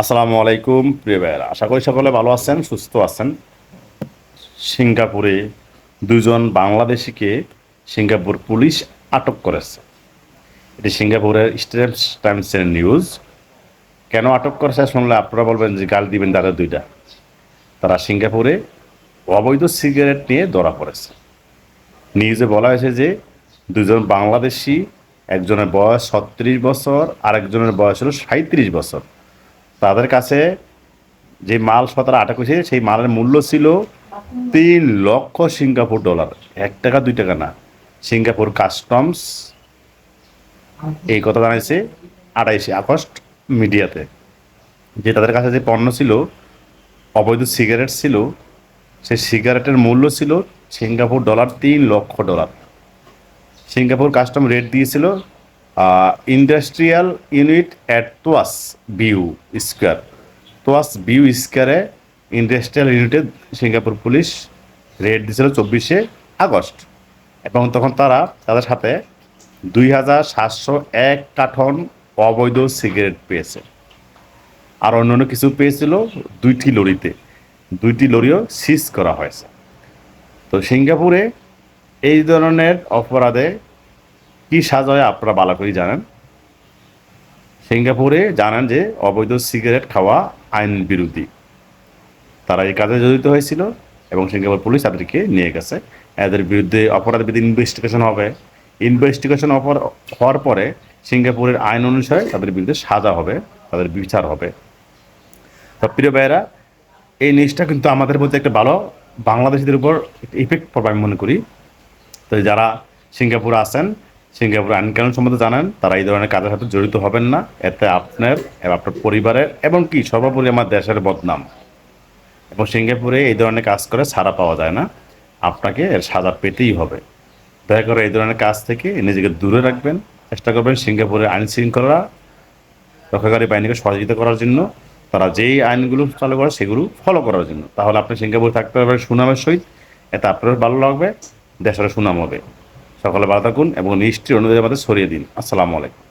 আসসালামু আলাইকুম, প্রিয় ভাইয়েরা। আশা করি সকলে ভালো আছেন, সুস্থ আছেন। সিঙ্গাপুরে দুজন বাংলাদেশিকে সিঙ্গাপুর পুলিশ আটক করেছে। এটি সিঙ্গাপুরের স্টেট টাইমসের নিউজ। কেন আটক করেছে শুনলে আপনারা বলবেন যে গাল দিবেন তাদের দুইটা। তারা সিঙ্গাপুরে অবৈধ সিগারেট নিয়ে ধরা পড়েছে। নিউজে বলা হয়েছে যে দুজন বাংলাদেশি, একজনের বয়স ছত্রিশ বছর, আরেকজনের বয়স হলো সাঁত্রিশ বছর। তাদের কাছে যে মাল সতেরো আটক হয়েছে সেই মালের মূল্য ছিল তিন লক্ষ সিঙ্গাপুর ডলার। এক টাকা, দুই টাকা না। সিঙ্গাপুর কাস্টমস, এই কথা জানাইছে আড়াইশে আগস্ট মিডিয়াতে। যে তাদের কাছে যে পণ্য ছিল, অবৈধ সিগারেট ছিল, সেই সিগারেটের মূল্য ছিল সিঙ্গাপুর ডলার তিন লক্ষ ডলার। সিঙ্গাপুর কাস্টম রেট দিয়েছিল industrial unit at Tuas view square Tuas view স্কোয়ারে ইন্ডাস্ট্রিয়াল ইউনিটে সিঙ্গাপুর পুলিশ রেড দিয়েছিল চব্বিশে আগস্ট। এবং তখন তারা তাদের সাথে দুই হাজার সাতশো এক কাঠন অবৈধ সিগারেট পেয়েছে। আর অন্যান্য কিছু পেয়েছিল দুইটি লরিতে। দুইটি লরিও সিজ করা হয়েছে। তো সিঙ্গাপুরে এই ধরনের অপরাধে কি সাজা হয় আপনারা ভালো করেই জানেন? সিঙ্গাপুরে জানেন যে অবৈধ সিগারেট খাওয়া আইন বিরোধী। তারা এই কাজে জড়িত হয়েছিল এবং সিঙ্গাপুর পুলিশ তাদেরকে নিয়ে গেছে। এদের বিরুদ্ধে অপরাধ বিধি ইনভেস্টিগেশন হবে। ইনভেস্টিগেশন অপর হওয়ার পরে সিঙ্গাপুরের আইন অনুসারে তাদের বিরুদ্ধে সাজা হবে, তাদের বিচার হবে। তো প্রিয় ভাইয়েরা, এই নিউজটা কিন্তু আমাদের মধ্যে একটা ভালো বাংলাদেশিদের উপর ইফেক্ট পড়বে আমি মনে করি। তো যারা সিঙ্গাপুরে আছেন সিঙ্গাপুর আইন কানুন সম্বন্ধে জানেন, তারা এই ধরনের কাজের সাথে জড়িত হবেন না। এতে আপনার এবং আপনার পরিবারের এবং কি, সর্বোপরি আমার দেশের বদনাম। এবং সিঙ্গাপুরে এই ধরনের কাজ করে ছাড়া পাওয়া যায় না। আপনাকে এর সাজা পেতেই হবে। দয়া করে এই ধরনের কাজ থেকে নিজেকে দূরে রাখবেন। চেষ্টা করবেন সিঙ্গাপুরের আইন শৃঙ্খলা রক্ষাকারী বাহিনীকে সহযোগিতা করার জন্য, তারা যেই আইনগুলো চালু করে সেগুলো ফলো করার জন্য। তাহলে আপনি সিঙ্গাপুরে থাকতে পারবেন সুনামের সহিত। এতে আপনার ভালো লাগবে দেশের সুনাম হবে। সকলে ভালো থাকুন এবং নিশ্চয়ই অন্যদের মধ্যে সরিয়ে দিন। আসসালামু আলাইকুম।